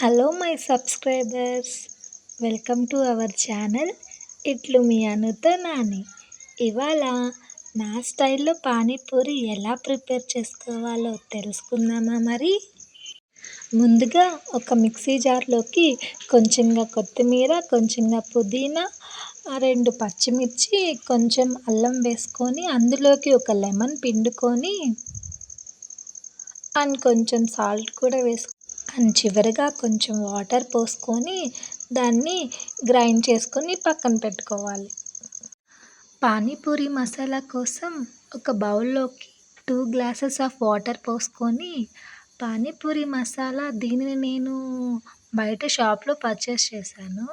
Hello my subscribers welcome to our channel ఇట్లు మీ అనుతో నాని. ఇవాళ నా స్టైల్లో పానీపూరి ఎలా ప్రిపేర్ చేసుకోవాలో తెలుసుకుందామా మరి? ముందుగా ఒక మిక్సీ జార్లోకి కొంచెంగా కొత్తిమీర కొంచెంగా పుదీనా రెండు పచ్చిమిర్చి కొంచెం అల్లం వేసుకొని అందులోకి ఒక లెమన్ పిండుకొని అండ్ కొంచెం సాల్ట్ కూడా వేసుకొని అండ్ చివరిగా కొంచెం వాటర్ పోసుకొని దాన్ని గ్రైండ్ చేసుకొని పక్కన పెట్టుకోవాలి. పానీపూరి మసాలా కోసం ఒక బౌల్లోకి టూ గ్లాసెస్ ఆఫ్ వాటర్ పోసుకొని పానీపూరి మసాలా దీనిని నేను బయట షాప్లో పర్చేస్ చేశాను.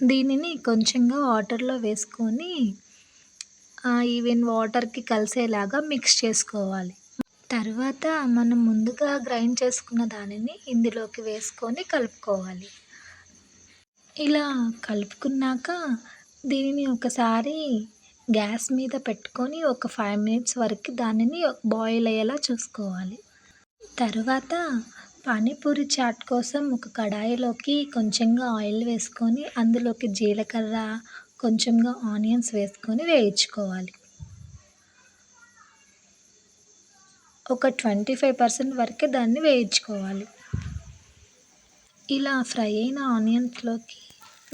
దీనిని కొంచెంగా వాటర్లో వేసుకొని ఈవెన్ వాటర్కి కలిసేలాగా మిక్స్ చేసుకోవాలి. తర్వాత మనం ముందుగా గ్రైండ్ చేసుకున్న దానిని ఇందులోకి వేసుకొని కలుపుకోవాలి. ఇలా కలుపుకున్నాక దీనిని ఒకసారి గ్యాస్ మీద పెట్టుకొని ఒక ఫైవ్ మినిట్స్ వరకు దానిని బాయిల్ అయ్యేలా చూసుకోవాలి. తర్వాత పానీపూరి చాట్ కోసం ఒక కడాయిలోకి కొంచెంగా ఆయిల్ వేసుకొని అందులోకి జీలకర్ర కొంచెంగా ఆనియన్స్ వేసుకొని వేయించుకోవాలి. ఒక ట్వంటీ ఫైవ్ పర్సెంట్ వరకే దాన్ని వేయించుకోవాలి. ఇలా ఫ్రై అయిన ఆనియన్స్లోకి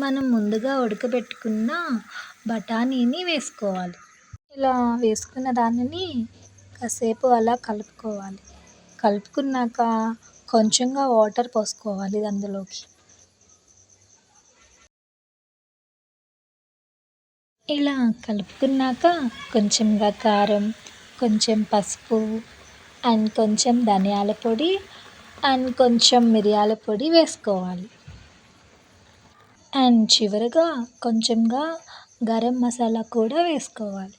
మనం ముందుగా ఉడకబెట్టుకున్న బఠానీని వేసుకోవాలి. ఇలా వేసుకున్న దానిని కాసేపు అలా కలుపుకోవాలి. కలుపుకున్నాక కొంచెంగా వాటర్ పోసుకోవాలి అందులోకి. ఇలా కలుపుకున్నాక కొంచెంగా కారం కొంచెం పసుపు అండ్ కొంచెం ధనియాల పొడి అండ్ కొంచెం మిరియాల పొడి వేసుకోవాలి. అండ్ చివరగా కొంచెంగా గరం మసాలా కూడా వేసుకోవాలి.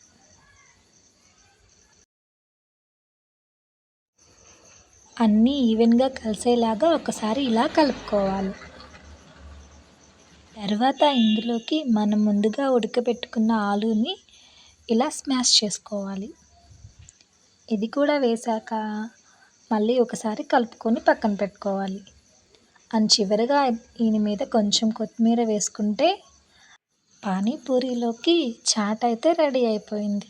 అన్నీ ఈవెన్గా కలిసేలాగా ఒకసారి ఇలా కలుపుకోవాలి. తర్వాత ఇందులోకి మనం ముందుగా ఉడకబెట్టుకున్న ఆలూని ఇలా స్మాష్ చేసుకోవాలి. ఇది కూడా వేసాక మళ్ళీ ఒకసారి కలుపుకొని పక్కన పెట్టుకోవాలి. అండ్ చివరిగా దీని మీద కొంచెం కొత్తిమీర వేసుకుంటే పానీపూరిలోకి చాట్ అయితే రెడీ అయిపోయింది.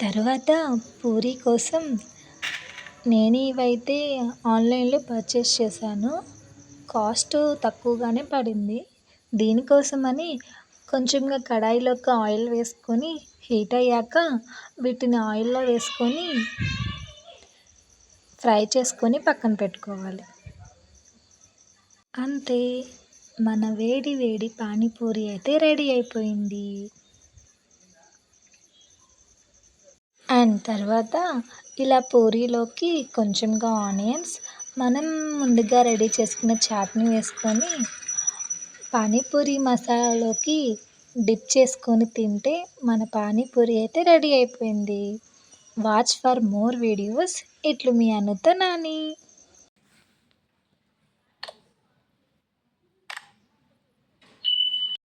తర్వాత పూరీ కోసం నేను ఇవైతే ఆన్లైన్లో పర్చేస్ చేశాను. కాస్ట్ తక్కువగానే పడింది. దీనికోసమని కొంచెంగా కడాయిలోకి ఆయిల్ వేసుకొని హీట్ అయ్యాక వీటిని ఆయిల్లో వేసుకొని ఫ్రై చేసుకొని పక్కన పెట్టుకోవాలి. అంతే మన వేడి వేడి పానీపూరి అయితే రెడీ అయిపోయింది. అండ్ తర్వాత ఇలా పూరీలోకి కొంచెంగా ఆనియన్స్ మనం ముందుగా రెడీ చేసుకున్న చాట్ని వేసుకొని పానీపూరి మసాలాలోకి డిప్ చేసుకొని తింటే మన పానీపూరి అయితే రెడీ అయిపోయింది. Watch for more videos. ఇట్లు మీ అనుత నాని.